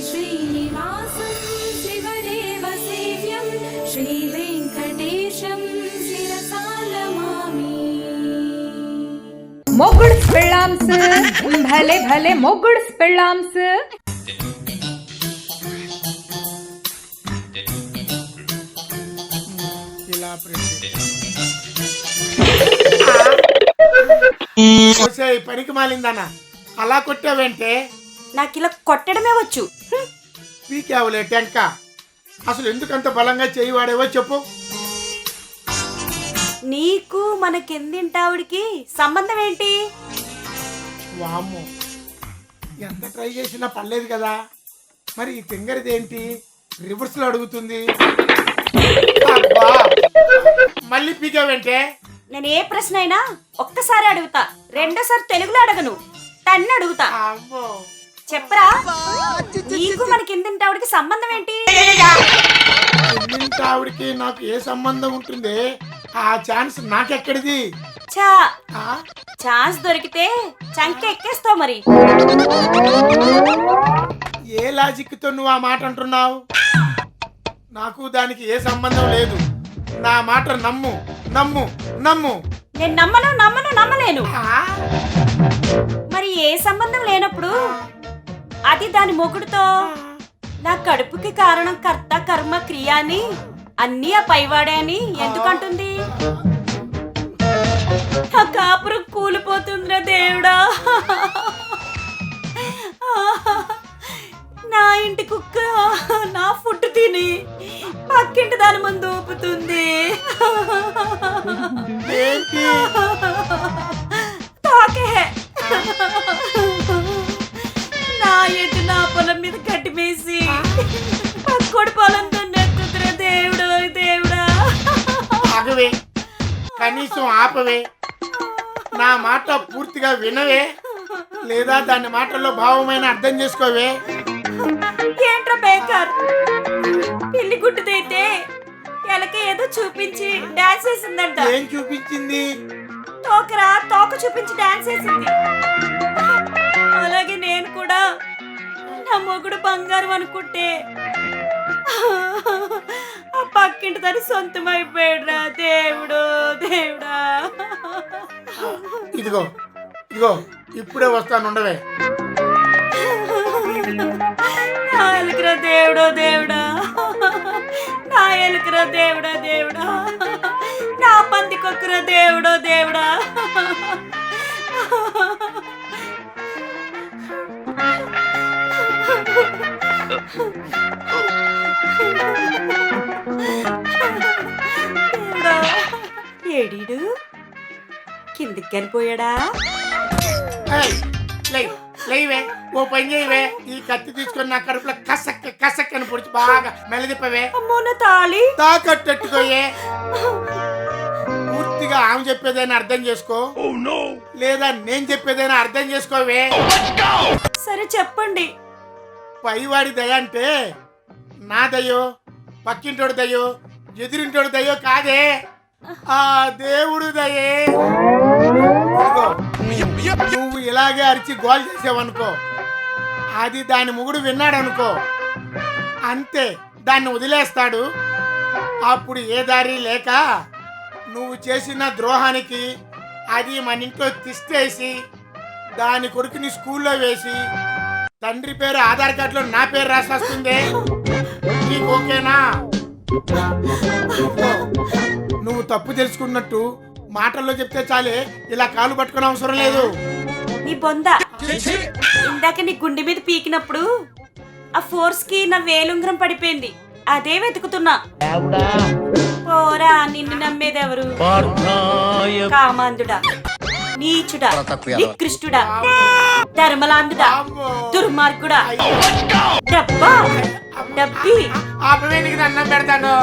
श्रीनिवासं शिवदेव सेव्यं श्रीवेङ्कटेशं शिरसा नमामि మొగుడు పెళ్ళాంస్ భలే భలే మొగుడు పెళ్ళాంస్ ఇలా వచ్చాయి పనికి మాలిందన్న అలా కొట్టావంటే నాకు ఇలా కొట్టడమే వచ్చు. పీకావులే టెంక? అసలు ఎందుకంత బలంగా చేయి వాడేవో చెప్పు. నీకు మన కిందింటావిడికి సంబంధం ఏంటి? వామ్మో. ఎంత ట్రై చేసినా పర్లేదు కదా. మరి ఈ తింగరిది ఏంటి రివర్స్లో అడుగుతుంది. అబ్బా! మళ్ళీ పీకావంటే? నేను ఏ ప్రశ్న అయినా ఒక్కసారి అడుగుతా. రెండోసారి తెలుగులో అడగను. తన్ని అడుగుతా. అమ్మో! చెప్పరా? నీకు మన కిందింటావిడికి సంబంధం ఏంటి? ఎన్నింటి ఆవిడకి నాకు ఏ సంబంధం ఉంటుంది? ఆ ఛాన్స్ నాకెక్కడిది? చా ఆ? ఛాన్స్ దొరికితే చంక ఎక్కేస్తావు మరి. ఏ లాజిక్తో నువ్వు ఆ మాట అంటున్నావు? నాకు దానికి ఏ సంబంధం లేదు. నా మాట నమ్ము నమ్ము నమ్ము. నేను నమ్మను నమ్మను నమ్మలేను. ఆ? మరి ఏ సంబంధం లేనప్పుడు అది దాని మొగుడుతో. నా కడుపుకి కారణం కర్త కర్మ క్రియ అని. అన్నీ ఆ పైవాడే అని. ఎందుకంటుంది? ఆ కాపురం కూలిపోతుందిరా దేవుడా. నా ఇంటి కుక్క నా ఫుడ్ తిని పక్కింటి దాని ముందు ఊపుతుంది. కనీసం ఆపవే. నా మాట పూర్తిగా వినవే. లేదా దాని మాటల్లో భావమైన అర్థం చేసుకోవే. ఏంట్రా బేకార్? గుడ్డుదైతే ఎలక ఏదో చూపించి డాన్స్ వేసిందంట. ఏం చూపించింది? తోకరా తోక చూపించి డాన్స్ వేసింది. అలాగే నేను కూడా నా మొగుడు బంగారం అనుకుంటే. పక్కింటి దాని సొంతం అయిపోయాడురా దేవుడు దేవుడా. ఇదిగో ఇదిగో ఇప్పుడే వస్తాను ఉండవే. నా ఎలుకరా దేవుడో దేవుడా. నా ఎలుకరా దేవుడా దేవుడా. నా పందికొక్కరా దేవుడో దేవుడా. దేవుడా, ఏడీడు? కిందికి కనిపోయాడా లేవే ఓ పని చేయవే ఈ కత్తి తీసుకొని నా కడుపులో కసక్ కసక్ అని పొడిచి బాగా మెలదిప్పవే అమ్మో నా తాళి. తాకట్టెట్టుకోయే. పూర్తిగా ఆమె చెప్పేదైనా అర్థం చేసుకో. లేదా నేను చెప్పేదైనా అర్థం చేసుకోవే సరే చెప్పండి. పైవాడి దయ అంటే నా దయో పక్కింటోడు దయో ఎదురింటోడు దయో కాదే. ఆ దేవుడు దయే. నువ్వు ఇలాగే అరిచి గోల్ చేసావనుకో అది దాని మొగుడు విన్నాడనుకో అంతే దాన్ని వదిలేస్తాడు. అప్పుడు ఏ దారి లేక నువ్వు చేసిన ద్రోహానికి అది మన ఇంట్లో తిష్టేసి దాని కొడుకుని స్కూల్లో వేసి తండ్రి పేరు ఆధార్ కార్డులో నా పేరు రాసి వస్తుంది. నీకు ఓకేనా? నువ్వు తప్పు తెలుసుకున్నట్టు మాటల్లో చెప్తే చాలే ఇలా కాలు పట్టుకునే అవసరం లేదు. నీ బొంద. ఇందాక నీ గుండె మీద పీకినప్పుడు ఆ ఫోర్స్కి నా వేలుంగరం పడిపోయింది. అదే వెతుకుతున్నా. పోరా నిన్ను నమ్మేదెవరు? కామాంధుడా నీచుడా నికృష్టుడా ధర్మలాంధుడా అమ్మో. దుర్మార్గుడా. డబ్బా డబ్బి ఆ పవేనికి అన్నం పెడతాను